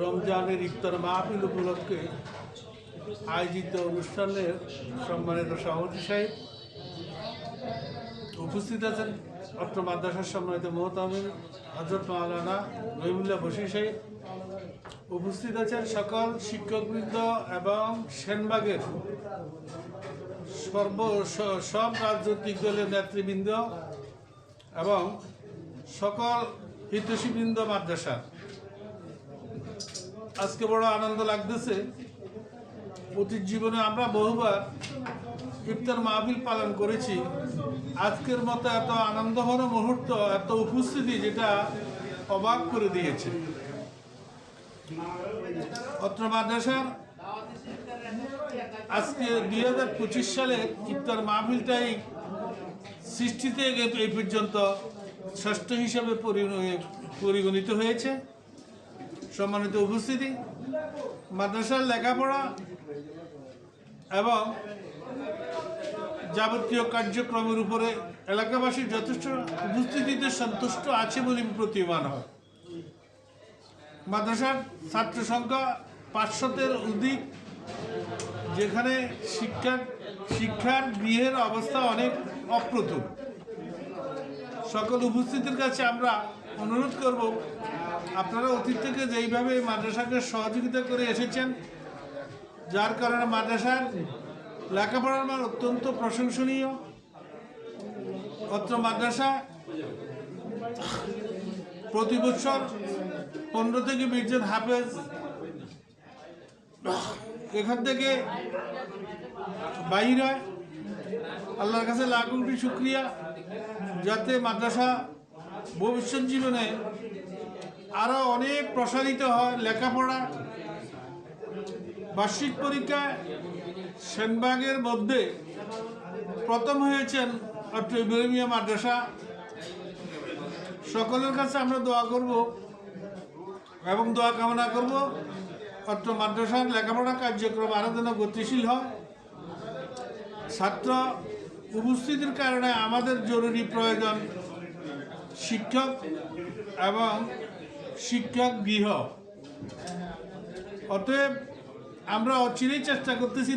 রমজানের ইফতার মাহফিল উপলক্ষে আয়োজিত অনুষ্ঠানে সম্মানিত সভাপতি সাহেব উপস্থিত আছেন অত্র মাদ্রাসার সম্মানিত মোহতামিন হজরত মালানা রহিমুল্লাহ বসি সাহেব উপস্থিত আছেন সকল শিক্ষকবৃন্দ এবং সেনবাগের সর্ব সব রাজনৈতিক দলের নেতৃবৃন্দ এবং সকল হিতৈষীবৃন্দ মাদ্রাসা আজকে বড় আনন্দ লাগতেছে। অতীত জীবনে আমরা বহুবার ইফতার মাহফিল পালন করেছি। আজকের মতো এত আনন্দঘন মুহূর্ত, এত উপস্থিতি যেটা অবাক করে দিয়েছে। অত্র আজকে দুই হাজার পঁচিশ সালের ইফতার মাহফিলটাই সৃষ্টিতে এ- এই পর্যন্ত ষষ্ঠ হিসাবে পরিগণিত হয়েছে। সম্মানিত উপস্থিতি, মাদ্রাসার লেখাপড়া এবং যাবতীয় কার্যক্রমের উপরে এলাকাবাসীর যথেষ্ট উপস্থিতিতে সন্তুষ্ট আছে বলে প্রতীয়মান হয়। মাদ্রাসার ছাত্র সংখ্যা পাঁচশতের অধিক, যেখানে শিক্ষার শিক্ষার গৃহের অবস্থা অনেক অপ্রতুল। সকল উপস্থিতির কাছে আমরা অনুরোধ করব, আপনারা অতীত থেকে যেইভাবে মাদ্রাসাকে সহযোগিতা করে এসেছেন, যার কারণে মাদ্রাসার লেখাপড়ার মান অত্যন্ত প্রশংসনীয়। অত্র মাদ্রাসা প্রতি বছর পনেরো থেকে বিশ জন হাফেজ। এখান থেকে হয় আল্লাহর কাছে লাখ কোটি শুক্রিয়া, যাতে মাদ্রাসা ভবিষ্যৎ জীবনে আরও অনেক প্রসারিত হয় লেখাপড়া। বার্ষিক পরীক্ষায় সেনবাগের মধ্যে প্রথম হয়েছেন অত্র ইব্রাহিমিয়া মাদ্রাসা। সকলের কাছে আমরা দোয়া করব। এবং দোয়া কামনা করব অর্থ মাদ্রাসার লেখাপড়া কার্যক্রম আরও যেন গতিশীল হয়। ছাত্র উপস্থিতির কারণে আমাদের জরুরি প্রয়োজন শিক্ষক এবং শিক্ষক গৃহ। অতএব আমরা অচিরেই চেষ্টা করতেছি